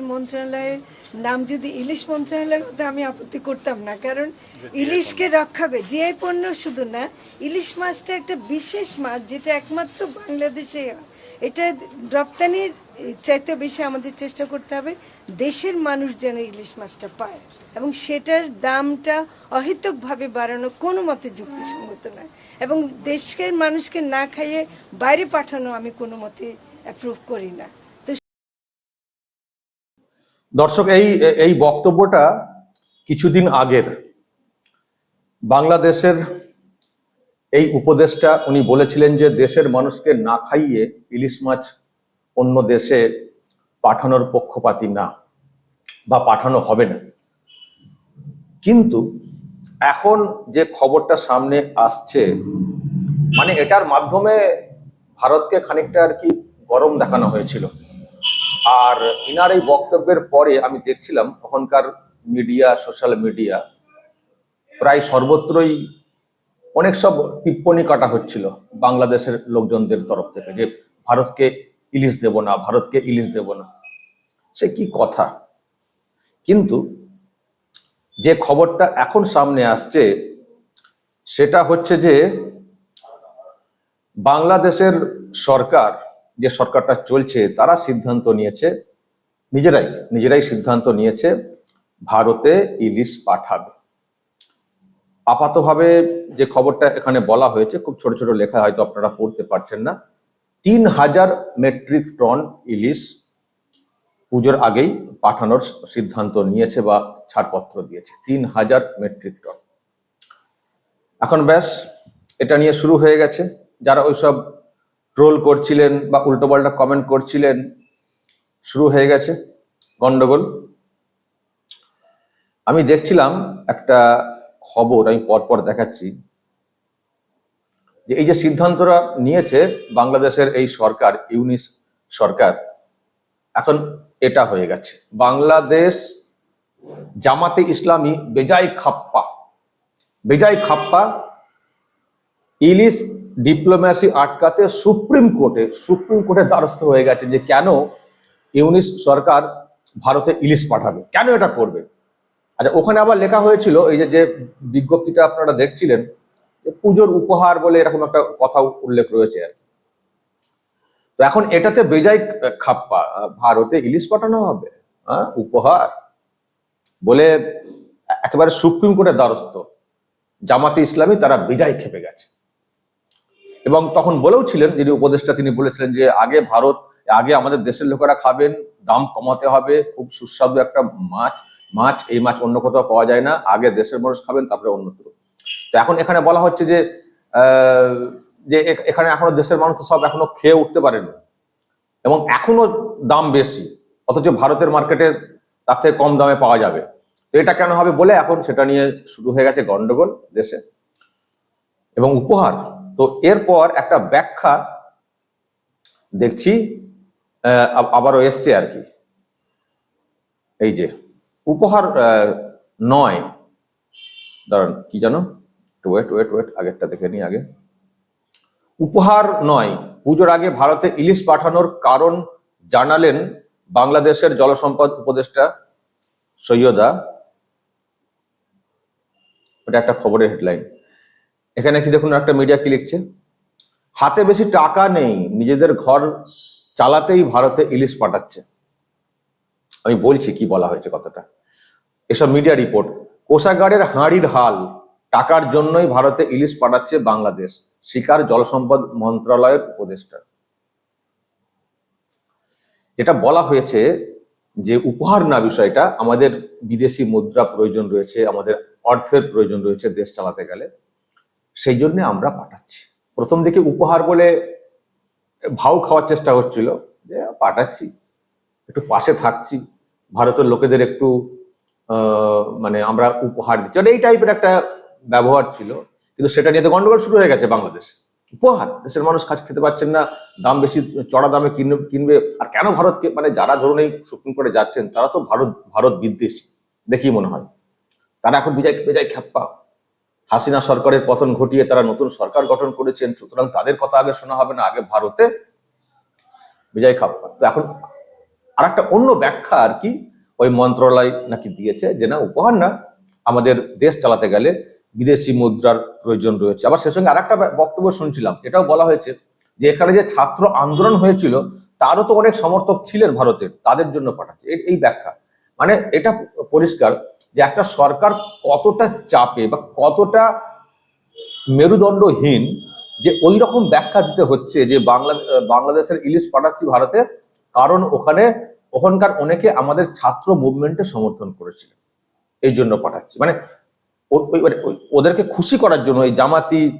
খাবারের মন্ত্রণালয়ের নাম যদি ইলিশ মন্ত্রণালয় হতো আমি আপত্তি করতাম না। কারণ ইলিশকে রক্ষা করে যে পণ্য শুধু না ইলিশ মাছটা একটা বিশেষ মাছ যেটা একমাত্র বাংলাদেশে এটা রপ্তানির চাইতে বেশি আমাদের চেষ্টা করতে হবে দেশের মানুষ যেন ইলিশ মাছটা পায়। এবং সেটার দামটা অহেতুকভাবে বাড়ানো কোনো মতে যুক্তিসঙ্গত নয় এবং দেশের মানুষকে না খাইয়ে বাইরে পাঠানো আমি কোনো মতে অ্যাপ্রুভ করি না। দর্শক, এই এই বক্তব্যটা কিছুদিন আগের বাংলাদেশের এই উপদেশটা উনি বলেছিলেন যে দেশের মানুষকে না খাইয়ে ইলিশ মাছ অন্য দেশে পাঠানোর পক্ষপাতি না বা পাঠানো হবে না। কিন্তু এখন যে খবরটা সামনে আসছে মানে এটার মাধ্যমে ভারতকে খানিকটা আর কি গরম দেখানো হয়েছিল। আর ইনার এই বক্তব্যের পরে আমি দেখছিলাম ওখানকার মিডিয়া সোশ্যাল মিডিয়া প্রায় সর্বত্রই অনেক সব টিপ্পনি কাটা হচ্ছিল বাংলাদেশের লোকজনদের তরফ থেকে যে, ভারতকে ইলিশ দেব না, ভারতকে ইলিশ দেব না। সে কি কথা? কিন্তু যে খবরটা এখন সামনে আসছে, সেটা হচ্ছে যে, বাংলাদেশের সরকার যে সরকারটা চলছে, তারা সিদ্ধান্ত নিয়েছে, নিজেরাই নিজেরাই সিদ্ধান্ত নিয়েছে, ভারতে ইলিশ পাঠাবে। আপাতভাবে যে খবরটা এখানে বলা হয়েছে, খুব ছোট ছোট লেখা হয়তো আপনারা পড়তে পারছেন না। তিন হাজার মেট্রিক টন ইলিশ পুজোর আগেই পাঠানোর সিদ্ধান্ত নিয়েছে বা ছাড়পত্র দিয়েছে, তিন হাজার মেট্রিক টন। এখন ব্যাস, এটা নিয়ে শুরু হয়ে গেছে। যারা ওইসব ট্রোল করছিলেন বা উল্টোপাল্টা কমেন্ট করছিলেন, শুরু হয়ে গেছে গন্ডগোল। আমি দেখছিলাম একটা খবর, আমি পরপর দেখাচ্ছি, যে এই যে সিদ্ধান্তটা নিয়েছে বাংলাদেশের এই সরকার, ইউনিস সরকার, এখন এটা হয়ে গেছে। বাংলাদেশ জামাতে ইসলামী বেজাই খাপ্পা বেজাই খাপ্পা ইলিশ ডিপ্লোম্যাসি আটকাতে সুপ্রিম কোর্টে সুপ্রিম কোর্টে দ্বারস্থ হয়ে গেছে যে কেন ইউনিস সরকার ভারতে ইলিশ পাঠাবে, কেন এটা করবে? আচ্ছা ওখানে আবার লেখা হয়েছিল, এই যে যে বিজ্ঞপ্তিটা আপনারা দেখছিলেন পুজোর উপহার বলে এরকম একটা কথা উল্লেখ রয়েছে আর কি। তো এখন এটাতে বেজাই খাপ্পা, ভারতে ইলিশ পাঠানো হবে হ্যাঁ উপহার বলে একেবারে সুপ্রিম কোর্টের দ্বারস্থ। জামাতে ইসলামী তারা বেজায় খেপে গেছে। এবং তখন বলেও ছিলেন, যিনি উপদেষ্টা, তিনি বলেছিলেন যে, আগে ভারত, আগে আমাদের দেশের লোকেরা খাবেন, দাম কমাতে হবে, খুব সুস্বাদু একটা মাছ মাছ, এই মাছ অন্য কোথাও পাওয়া যায় না, আগে দেশের মানুষ খাবেন, তারপরে অন্যত্র তো। এখন এখানে বলা হচ্ছে যে যে এখানে এখনও দেশের মানুষ সব এখনও খেয়ে উঠতে পারেনি। এবং এখনও দাম বেশি, অথচ ভারতের মার্কেটে তার থেকে কম দামে পাওয়া যাবে। তো এটা কেন হবে বলে এখন সেটা নিয়ে শুরু হয়ে গেছে গন্ডগোল দেশে। এবং উপহার তো এরপর একটা ব্যাখ্যা দেখছি আবারও এসছে আর কি। এই যে, উপহার নয়। দাঁড়ান, কি জানো? ওয়েট ওয়েট ওয়েট আগেরটা দেখে নিই আগে। উপহার নয়, পুজোর আগে ভারতে ইলিশ পাঠানোর কারণ জানালেন বাংলাদেশের জলসম্পদ উপদেষ্টা সৈয়দা। ওটা একটা খবরের হেডলাইন এখানে কি দেখুন একটা মিডিয়া কি লিখছে? হাতে বেশি টাকা নেই, নিজেদের ঘর চালাতেই ভারতে ইলিশ পাঠাচ্ছে। আমি বলছি কি বলা হয়েছে কথাটা। এসব মিডিয়া রিপোর্ট কোষাগারের হাঁড়ির হাল, টাকার জন্যই ভারতে ইলিশ পাঠাচ্ছে বাংলাদেশ, শিকার জলসম্পদ মন্ত্রণালয়ের উপদেষ্টা। যেটা বলা হয়েছে যে উপহার না বিষয়টা, আমাদের বিদেশি মুদ্রা প্রয়োজন রয়েছে, আমাদের অর্থের প্রয়োজন রয়েছে দেশ চালাতে গেলে। সেই জন্য আমরা পাঠাচ্ছি। প্রথম দিকে উপহার বলে ভাও খাওয়ার চেষ্টা হচ্ছিল, যে পাঠাচ্ছি, একটু পাশে থাকছি, ভারতের লোকেদের একটু মানে আমরা উপহার দিচ্ছি। মানে এই টাইপের একটা ব্যবহার ছিল, কিন্তু সেটা নিয়ে তো গন্ডগোল শুরু হয়ে গেছে বাংলাদেশ। উপহার, দেশের মানুষ কাজ খেতে পাচ্ছেন না, দাম বেশি, চড়া দামে কিনবে কিনবে, আর কেন ভারতকে মানে যারা ধরুন এই সুপ্রিম কোর্টে যাচ্ছেন, তারা তো ভারত ভারত বিদ্বেষী দেখি মনে হয়। তারা এখন বিজয় বিজয় খ্যাপ্পা। হাসিনা সরকারের পতন ঘটিয়ে তারা নতুন সরকার গঠন করেছেন, সুতরাং তাদের কথা আগে শোনা হবে না, আগে ভারতে বিজয় খাপ্পা তো এখন আর একটা অন্য ব্যাখ্যা আর কি, ওই মন্ত্রণালয় নাকি দিয়েছে যে না, উপহার না, আমাদের দেশ চালাতে গেলে বিদেশি মুদ্রার প্রয়োজন রয়েছে। আবার সে সঙ্গে আরেকটা বক্তব্য শুনছিলাম, এটাও বলা হয়েছে যে এখানে যে ছাত্র আন্দোলন হয়েছিল, তারও তো অনেক সমর্থক ছিলেন ভারতের তাদের জন্য পাঠাচ্ছে। এই ব্যাখ্যা। মানে এটা পরিষ্কার যে একটা সরকার কতটা চাপে বা কতটা মেরুদণ্ডহীন যে ওই রকম ব্যাখ্যা দিতে হচ্ছে যে বাংলা, বাংলাদেশের ইলিশ পাঠাচ্ছি ভারতে, কারণ ওখানে, ওখানকার অনেকে আমাদের ছাত্র মুভমেন্টে সমর্থন করেছিল এই জন্য পাঠাচ্ছি। মানে ওই- ওদেরকে খুশি করার জন্য এই জামাতি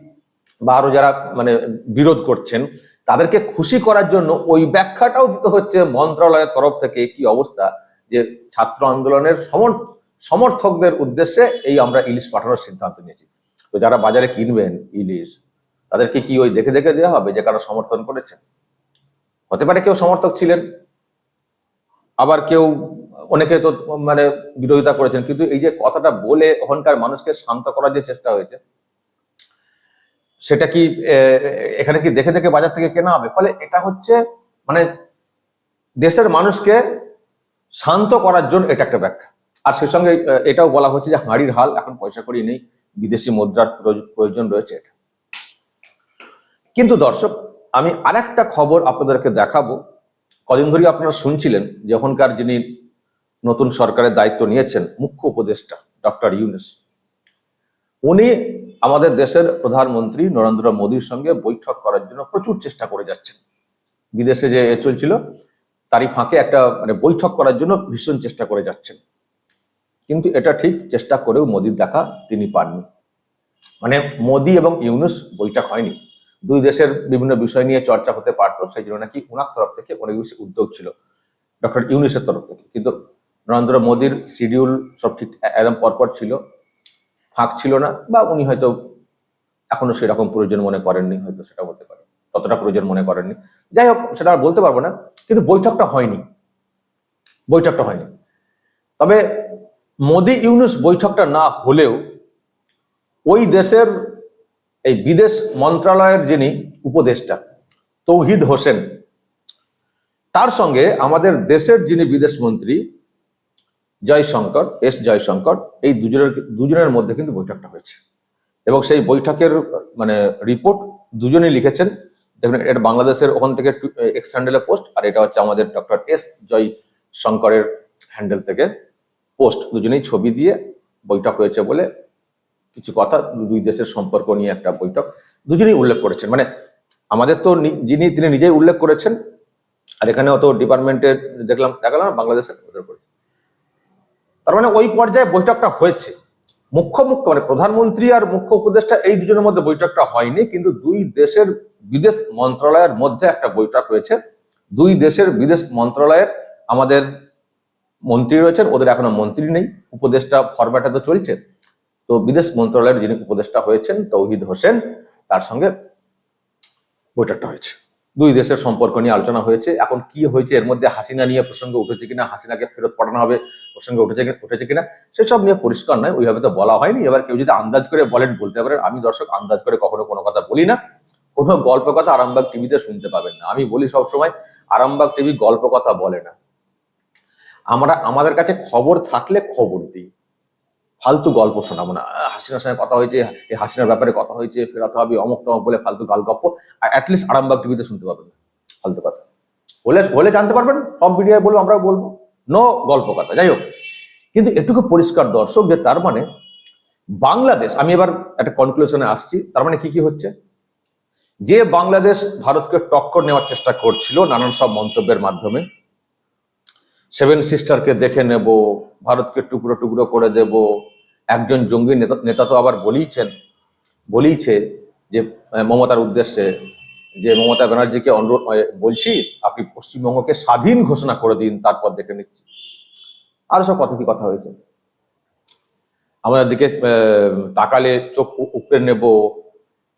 বা আরও যারা মানে বিরোধ করছেন, তাদেরকে খুশি করার জন্য ওই ব্যাখ্যাটাও দিতে হচ্ছে মন্ত্রণালয়ের তরফ থেকে কি অবস্থা, যে ছাত্র আন্দোলনের সমর্থ সমর্থকদের উদ্দেশ্যে এই আমরা ইলিশ পাঠানোর সিদ্ধান্ত নিয়েছি। তো যারা বাজারে কিনবেন ইলিশ, তাদেরকে কি ওই দেখে দেখে দেওয়া হবে যে কারা সমর্থন করেছেন? হতে পারে কেউ সমর্থক ছিলেন, আবার কেউ অনেকে তো মানে বিরোধিতা করেছেন, কিন্তু এই যে কথাটা বলে ওখানকার মানুষকে শান্ত করার যে চেষ্টা হয়েছে, সেটা কি এখানে কি দেখে দেখে বাজার থেকে কেনা হবে? ফলে এটা হচ্ছে মানে দেশের মানুষকে শান্ত করার জন্য এটা একটা ব্যাখ্যা। আর সে সঙ্গে এটাও বলা হচ্ছে যে হাঁড়ির হাল, এখন পয়সা করি নেই, বিদেশি মুদ্রার প্রয়োজ- প্রয়োজন রয়েছে এটা। কিন্তু দর্শক, আমি আরেকটা খবর আপনাদেরকে দেখাবো। কদিন ধরেই আপনারা শুনছিলেন যে এখনকার যিনি নতুন সরকারের দায়িত্ব নিয়েছেন, মুখ্য উপদেষ্টা, ডক্টর ইউনুস, উনি আমাদের দেশের প্রধানমন্ত্রী নরেন্দ্র মোদীর সঙ্গে বৈঠক করার জন্য প্রচুর চেষ্টা করে যাচ্ছেন। বিদেশে যে চলছিল, তারই ফাঁকে একটা মানে বৈঠক করার জন্য ভীষণ চেষ্টা করে যাচ্ছেন। কিন্তু এটা ঠিক চেষ্টা করেও মোদির দেখা তিনি পাননি। মানে মোদি এবং ইউনুস বৈঠক হয়নি। দুই দেশের বিভিন্ন বিষয় নিয়ে চর্চা হতে পারতো, সেই জন্য নাকি ওনার তরফ থেকে অনেক বেশি উদ্যোগ ছিল, ডক্টর ইউনুসের তরফ থেকে। কিন্তু নরেন্দ্র মোদীর শিডিউল সব ঠিক একদম পরপর ছিল, ফাঁক ছিল না, বা উনি হয়তো এখনও সেরকম প্রয়োজন মনে করেননি, হয়তো সেটা হতে পারে। ততটা প্রয়োজন মনে করেননি। যাই হোক, সেটা বলতে পারব না, কিন্তু বৈঠকটা হয়নি। বৈঠকটা হয়নি। তবে মোদি ইউনুস বৈঠকটা না হলেও ওই দেশের এই বিদেশ মন্ত্রণালয়ের যিনি উপদেষ্টা, তৌহিদ হোসেন, তার সঙ্গে আমাদের দেশের যিনি বিদেশ মন্ত্রী জয়শঙ্কর, এস জয়শঙ্কর, এই দুজনের দুজনের মধ্যে কিন্তু বৈঠকটা হয়েছে। এবং সেই বৈঠকের মানে রিপোর্ট দুজনেই লিখেছেন। দেখবেন এটা বাংলাদেশের ওখান থেকে এক্স হ্যান্ডেলের পোস্ট আর এটা হচ্ছে আমাদের ডক্টর এস জয় শঙ্করের হ্যান্ডেল থেকে। পোস্ট দুজনেই ছবি দিয়ে বৈঠক হয়েছে বলে কিছু কথা দুই দেশের সম্পর্ক নিয়ে একটা বৈঠক দুজনেই উল্লেখ করেছেন। মানে আমাদের তো যিনি, তিনি নিজেই উল্লেখ করেছেন, আর এখানে অত ডিপার্টমেন্টের দেখলাম, দেখালাম বাংলাদেশের করেছে তার মানে ওই পর্যায়ে বৈঠকটা হয়েছে। মুখ্য মুখ্য মানে প্রধানমন্ত্রী আর মুখ্য উপদেষ্টা এই দুজনের মধ্যে বৈঠকটা হয়নি, কিন্তু দুই দেশের বিদেশ মন্ত্রণালয়ের মধ্যে একটা বৈঠক হয়েছে। দুই দেশের বিদেশ মন্ত্রণালয়ের আমাদের মন্ত্রী রয়েছেন, ওদের এখনও মন্ত্রী নেই, উপদেষ্টা ফরম্যাটে তো চলছে। তো বিদেশ মন্ত্রণালয়ের যিনি উপদেষ্টা হয়েছেন, তৌহিদ হোসেন, তার সঙ্গে বৈঠকটা হয়েছে। দুই দেশের সম্পর্ক নিয়ে আলোচনা হয়েছে। এখন কি হয়েছে, এর মধ্যে হাসিনা নিয়ে প্রসঙ্গ উঠেছে কিনা, হাসিনাকে ফেরত পাঠানো হবে, প্রসঙ্গ উঠেছে উঠেছে কিনা, সেসব নিয়ে পরিষ্কার নয়, ওইভাবে তো বলা হয়নি। এবার কেউ যদি আন্দাজ করে বলেন, বলতে পারেন, আমি দর্শক আন্দাজ করে কখনো কোনো কথা বলি না। কোনো গল্প কথা আরামবাগ টিভিতে শুনতে পাবেন না। আমি বলি সবসময়, আরামবাগ টিভি গল্প কথা বলে না। আমরা, আমাদের কাছে খবর থাকলে খবর দিই। ফালতু গল্প শোনাবো না। হাসিনার সঙ্গে কথা হয়েছে, এই হাসিনার ব্যাপারে কথা হয়েছে, ফেরাতে হবে, অমুক তমক বলে ফালতু গাল গপ্প অ্যাটলিস্ট আরামবাগ টিভিতে শুনতে পাবেন। ফালতু কথা। বলে বলে জানতে পারবেন, সব মিডিয়ায় বলব, আমরাও বলব। নো গল্প কথা, যাই হোক। কিন্তু এটুকু পরিষ্কার দর্শক, যে তার মানে বাংলাদেশ, আমি এবার একটা কনক্লুশনে আসছি, তার মানে কি কি হচ্ছে? যে বাংলাদেশ ভারতকে টক্কর নেওয়ার চেষ্টা করছিল নানান সব মন্তব্যের মাধ্যমে সেভেন সিস্টারকে দেখে নেব, ভারতকে টুকরো টুকরো করে দেব। একজন জঙ্গি নেতা নেতা তো আবার বলেইছেন, বলেইছে যে মমতার উদ্দেশ্যে যে মমতা ব্যানার্জিকে অনুরোধ বলছি, আপনি পশ্চিমবঙ্গকে স্বাধীন ঘোষণা করে দিন, তারপর দেখে নিচ্ছি। আরও সব কত কি কথা হয়েছে? আমাদের দিকে তাকালে চোখ উ- উপড়ে নেব,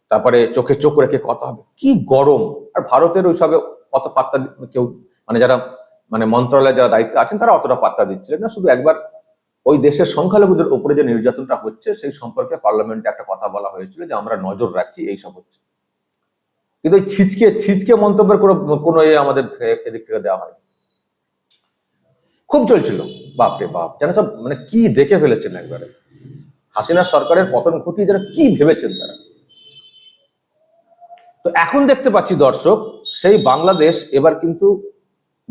তারপরে চোখে চোখ রেখে কথা হবে। কি গরম! আর ভারতের ওইসবে অত পাত্তা কেউ মানে যারা মানে মন্ত্রণালয়ে যারা দায়িত্বে আছেন, তারা অতটা পাত্তা দিচ্ছিলেন না। শুধু একবার ওই দেশের সংখ্যালঘুদের উপরে যে নির্যাতনটা হচ্ছে, সেই সম্পর্কে পার্লামেন্টে একটা কথা বলা হয়েছিল যে, আমরা নজর রাখছি এই সব হচ্ছে। কিন্তু ওই ছিচকে ছিচকে মন্তব্যের কোনো কোনো এ আমাদের এদিক থেকে দেওয়া হয় খুব চলছিল। বাপরে বাপ, যেন সব মানে কি দেখে ফেলেছেন একবারে। হাসিনা সরকারের পতন ঘটিয়ে যেন কি ভেবেছেন তারা? তো এখন দেখতে পাচ্ছি দর্শক, সেই বাংলাদেশ এবার কিন্তু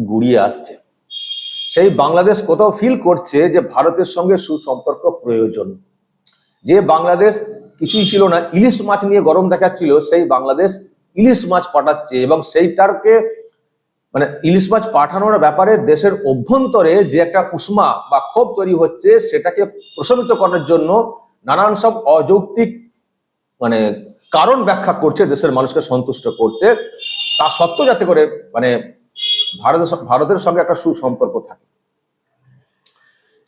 গুড়িয়ে আসছে। সেই বাংলাদেশ কোথাও ফিল করছে যে ভারতের সঙ্গে সুসম্পর্ক প্রয়োজন। যে বাংলাদেশ কিছুই ছিল না, ইলিশ মাছ নিয়ে গরম দেখাচ্ছিল, সেই বাংলাদেশ ইলিশ মাছ পাঠাচ্ছে এবং সেইটাকে মানে ইলিশ মাছ পাঠানোর ব্যাপারে দেশের অভ্যন্তরে যে একটা উষ্মা বা ক্ষোভ তৈরি হচ্ছে, সেটাকে প্রশমিত করার জন্য নানান সব অযৌক্তিক মানে কারণ ব্যাখ্যা করছে দেশের মানুষকে সন্তুষ্ট করতে। তা সত্ত্বেও যাতে করে মানে ভারতের ভারতের সঙ্গে একটা সুসম্পর্ক থাকে।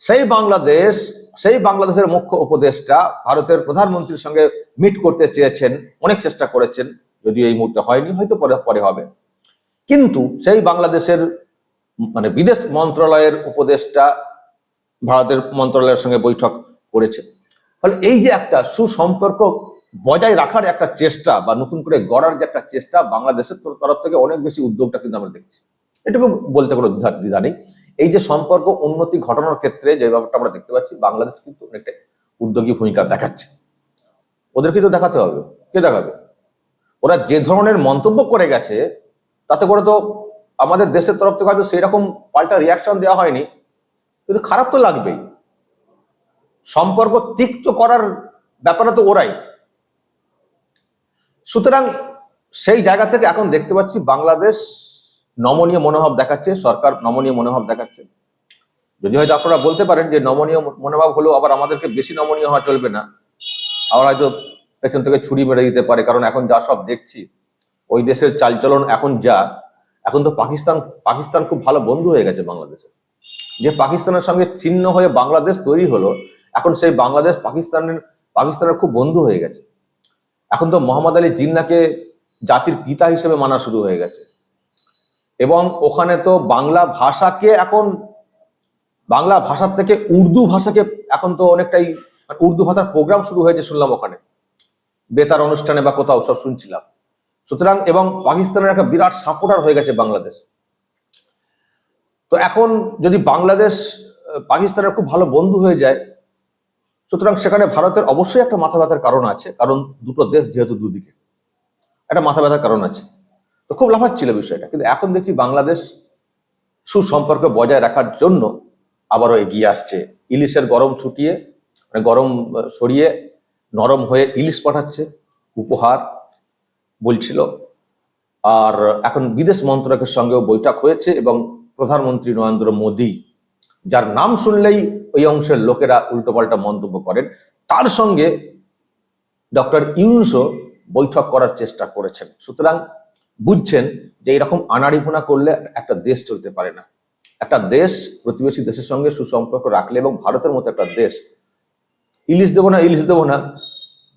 সেই বাংলাদেশ সেই বাংলাদেশের মুখ্য উপদেষ্টা ভারতের প্রধানমন্ত্রীর সঙ্গে মিট করতে চেয়েছেন, অনেক চেষ্টা করেছেন, যদিও এই মুহূর্তে হয়নি, হয়তো পরে পরে হবে। কিন্তু সেই বাংলাদেশের মানে বিদেশ মন্ত্রণালয়ের উপদেষ্টা ভারতের মন্ত্রণালয়ের সঙ্গে বৈঠক করেছে। ফলে এই যে একটা সুসম্পর্ক বজায় রাখার একটা চেষ্টা বা নতুন করে গড়ার যে একটা চেষ্টা বাংলাদেশের তরফ থেকে অনেক বেশি উদ্যোগটা কিন্তু আমরা দেখছি। এটুকু বলতে কোনো দ্বিধা- নেই। এই যে সম্পর্ক উন্নতি ঘটানোর ক্ষেত্রে যে ব্যাপারটা আমরা দেখতে পাচ্ছি, বাংলাদেশ কিন্তু অনেকটা উদ্যোগী ভূমিকা দেখাচ্ছে। ওদেরকে তো দেখাতে হবে। কে দেখাবে? ওরা যে ধরনের মন্তব্য করে গেছে, তাতে করে তো আমাদের দেশের তরফ থেকে হয়তো সেই রকম পাল্টা রিয়াকশন দেওয়া হয়নি। কিন্তু খারাপ তো লাগবেই। সম্পর্ক তিক্ত করার ব্যাপারে তো ওরাই। সুতরাং সেই জায়গা থেকে এখন দেখতে পাচ্ছি বাংলাদেশ নমনীয় মনোভাব দেখাচ্ছে, সরকার নমনীয় মনোভাব দেখাচ্ছে। যদি হয়তো আপনারা বলতে পারেন যে নমনীয় মনোভাব হলেও আবার আমাদেরকে বেশি নমনীয় হওয়া চলবে না, আবার হয়তো পেছন থেকে ছুরি মেরে দিতে পারে, কারণ এখন যা সব দেখছি, ওই দেশের চালচলন এখন যা, এখন তো পাকিস্তান পাকিস্তান খুব ভালো বন্ধু হয়ে গেছে বাংলাদেশের। যে পাকিস্তানের সঙ্গে ছিন্ন হয়ে বাংলাদেশ তৈরি হলো, এখন সেই বাংলাদেশ পাকিস্তানের পাকিস্তানের খুব বন্ধু হয়ে গেছে। এখন তো মোহাম্মদ আলী জিন্নাকে জাতির পিতা হিসেবে মানা শুরু হয়ে গেছে। এবং ওখানে তো বাংলা ভাষাকে এখন, বাংলা ভাষার থেকে উর্দু ভাষাকে এখন তো অনেকটাই মানে উর্দু ভাষার প্রোগ্রাম শুরু হয়েছে শুনলাম ওখানে। বেতার অনুষ্ঠানে বা কোথাও সব শুনছিলাম। সুতরাং এবং পাকিস্তানের একটা বিরাট সাপোর্টার হয়ে গেছে বাংলাদেশ। তো এখন যদি বাংলাদেশ পাকিস্তানের খুব ভালো বন্ধু হয়ে যায়, সুতরাং সেখানে ভারতের অবশ্যই একটা মাথা ব্যথার কারণ আছে, কারণ দুটো দেশ যেহেতু দুদিকে। একটা মাথা ব্যথার কারণ আছে। তো খুব লাফাচ্ছিল বিষয়টা। কিন্তু এখন দেখছি বাংলাদেশ সুসম্পর্ক বজায় রাখার জন্য আবারও এগিয়ে আসছে। ইলিশের গরম ছুটিয়ে মানে গরম সরিয়ে নরম হয়ে ইলিশ পাঠাচ্ছে, উপহার বলছিল। আর এখন বিদেশ মন্ত্রকের সঙ্গেও বৈঠক হয়েছে এবং প্রধানমন্ত্রী নরেন্দ্র মোদী, যার নাম শুনলেই ওই অংশের লোকেরা উল্টোপাল্টা মন্তব্য করেন, তার সঙ্গে ডক্টর ইউনুসও বৈঠক করার চেষ্টা করেছেন। সুতরাং বুঝছেন যে এরকম আনাড়িপোনা করলে একটা দেশ চলতে পারে না। একটা দেশ প্রতিবেশী দেশের সঙ্গে সুসম্পর্ক রাখলে এবং ভারতের মতো একটা দেশ, ইলিশ দেবো না, ইলিশ দেবো না,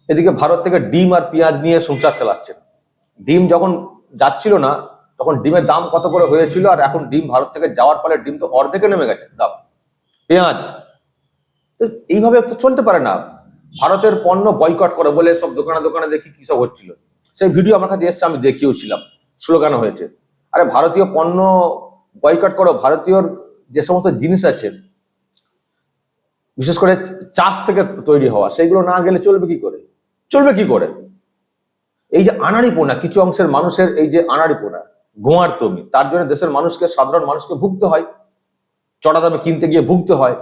এদিকে ভারত থেকে ডিম আর পেঁয়াজ নিয়ে সংসার চালাচ্ছেন ডিম যখন যাচ্ছিল না, তখন ডিমের দাম কত করে হয়েছিল আর এখন ডিম ভারত থেকে যাওয়ার ফলে ডিম তো অর্ধেকে নেমে গেছে, দাম। পেঁয়াজ, তো এইভাবে তো চলতে পারে না। ভারতের পণ্য বয়কট করে বলে সব দোকানে দোকানে দেখি কি সব হচ্ছিল। সেই ভিডিও আমার কাছে এসছে, আমি দেখিয়েওছিলাম স্লোগানও হয়েছে। আরে ভারতীয় পণ্য বয়কট করো ভারতীয় যে সমস্ত জিনিস আছে, বিশেষ করে চাষ থেকে তৈরি হওয়া, সেইগুলো না গেলে চলবে কি করে? চলবে কি করে? এই যে আনাড়িপোনা কিছু অংশের মানুষের এই যে আনাড়িপোনা গোয়ার তমি, তার জন্য দেশের মানুষকে, সাধারণ মানুষকে ভুগতে হয়, চড়া দামে কিনতে গিয়ে ভুগতে হয়।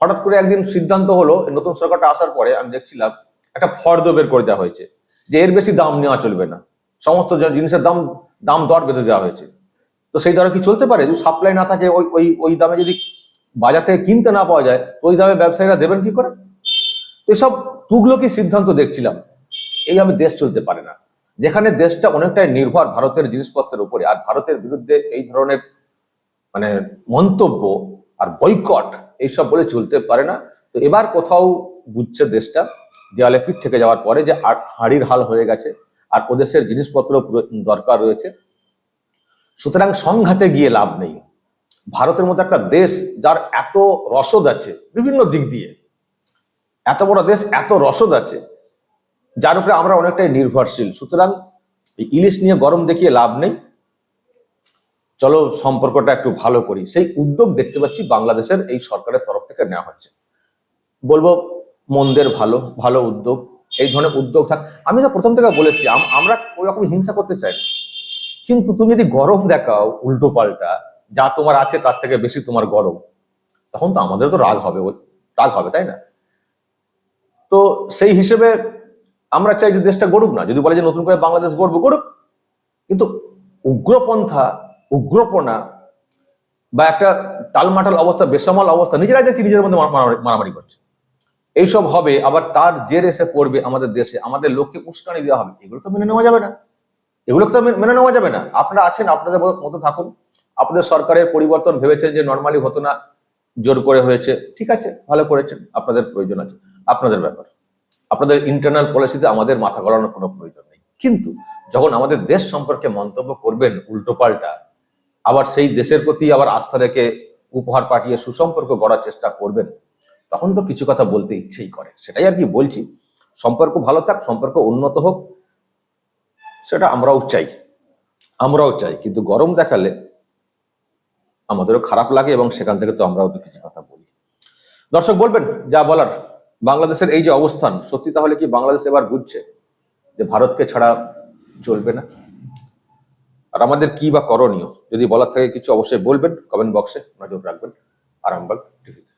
হঠাৎ করে একদিন সিদ্ধান্ত হলো, নতুন সরকারটা আসার পরে আমি দেখছিলাম, একটা ফর্দ বের করে দেওয়া হয়েছে। যে এর বেশি দাম নেওয়া চলবে না। সমস্ত জিনিসের দাম দাম দর বেঁধে দেওয়া হয়েছে। তো সেই দরে কি চলতে পারে? যদি সাপ্লাই না থাকে, ওই ওই ওই দামে যদি বাজার থেকে কিনতে না পাওয়া যায়, তো ওই দামে ব্যবসায়ীরা দেবেন কি করে? এসব তুগলকি সিদ্ধান্ত দেখছিলাম। এইভাবে দেশ চলতে পারে না। যেখানে দেশটা অনেকটাই নির্ভর ভারতের জিনিসপত্রের উপরে, আর ভারতের বিরুদ্ধে এই ধরনের মানে মন্তব্য আর বৈকট এইসব বলে চলতে পারে না। তো এবার কোথাও বুঝছে দেশটা দেওয়ালে পিঠ থেকে যাওয়ার পরে যে হাড়ির হাল হয়ে গেছে, আর ওদেশের জিনিসপত্র দরকার রয়েছে। সুতরাং সংঘাতে গিয়ে লাভ নেই। ভারতের মতো একটা দেশ যার এত রসদ আছে বিভিন্ন দিক দিয়ে, এত বড় দেশ এত রসদ আছে, যার উপরে আমরা অনেকটাই নির্ভরশীল। সুতরাং ইলিশ নিয়ে গরম দেখিয়ে লাভ নেই। চলো সম্পর্কটা একটু ভালো করি। সেই উদ্যোগ দেখতে পাচ্ছি বাংলাদেশের এই সরকারের তরফ থেকে নেওয়া হচ্ছে। বলব মন্দের ভালো ভালো উদ্যোগ, এই ধরনের উদ্যোগ থাক। আমি তো প্রথম থেকে বলেছি আমরা ওই রকম হিংসা করতে চাই কিন্তু তুমি যদি গরম দেখাও উল্টো পাল্টা, যা তোমার আছে তার থেকে বেশি তোমার গরম, তখন তো আমাদের তো রাগ হবে রাগ হবে, তাই না? তো সেই হিসেবে আমরা চাই যে দেশটা গড়ুক না। যদি বলে যে নতুন করে বাংলাদেশ গড়বে, গড়ুক। কিন্তু উগ্রপন্থা, উগ্রপনা বা একটা টালমাটাল অবস্থা, বেসামাল অবস্থা, নিজেরাই দেখছি নিজের মধ্যে মারা- মারামারি- মারামারি করছে। এইসব হবে, আবার তার জের এসে পড়বে আমাদের দেশে, আমাদের লোককে উস্কানি দেওয়া হবে, এগুলো তো মেনে নেওয়া যাবে না। এগুলো তো মেনে নেওয়া যাবে না। আপনারা আছেন, আপনাদের মতো থাকুন। আপনাদের সরকারের পরিবর্তন ভেবেছেন যে নর্মালি হতো না, জোর করে হয়েছে, ঠিক আছে, ভালো করেছেন, আপনাদের প্রয়োজন আছে। আপনাদের ব্যাপার। আপনাদের ইন্টারনাল পলিসিতে আমাদের মাথা গলানোর কোনো প্রয়োজন নেই। কিন্তু যখন আমাদের দেশ সম্পর্কে মন্তব্য করবেন উল্টোপাল্টা আবার সেই দেশের প্রতি আবার আস্থা রেখে উপহার পাঠিয়ে সুসম্পর্ক গড়ার চেষ্টা করবেন তখন তো কিছু কথা বলতে ইচ্ছেই করে। সেটাই আর কি বলছি। সম্পর্ক ভালো থাক, সম্পর্ক উন্নত হোক, সেটা আমরাও চাই। আমরাও চাই, কিন্তু গরম দেখালে আমাদেরও খারাপ লাগে এবং সেখান থেকে তো আমরাও তো কিছু কথা বলি। দর্শক বলবেন, যা বলার, বাংলাদেশের এই যে অবস্থান, সত্যি তাহলে কি বাংলাদেশ এবার বুঝছে যে ভারতকে ছাড়া চলবে না? আর আমাদের কি বা করণীয়? যদি বলার থাকে কিছু অবশ্যই বলবেন কমেন্ট বক্সে নজর রাখবেন, আরামবাগ টিভিতে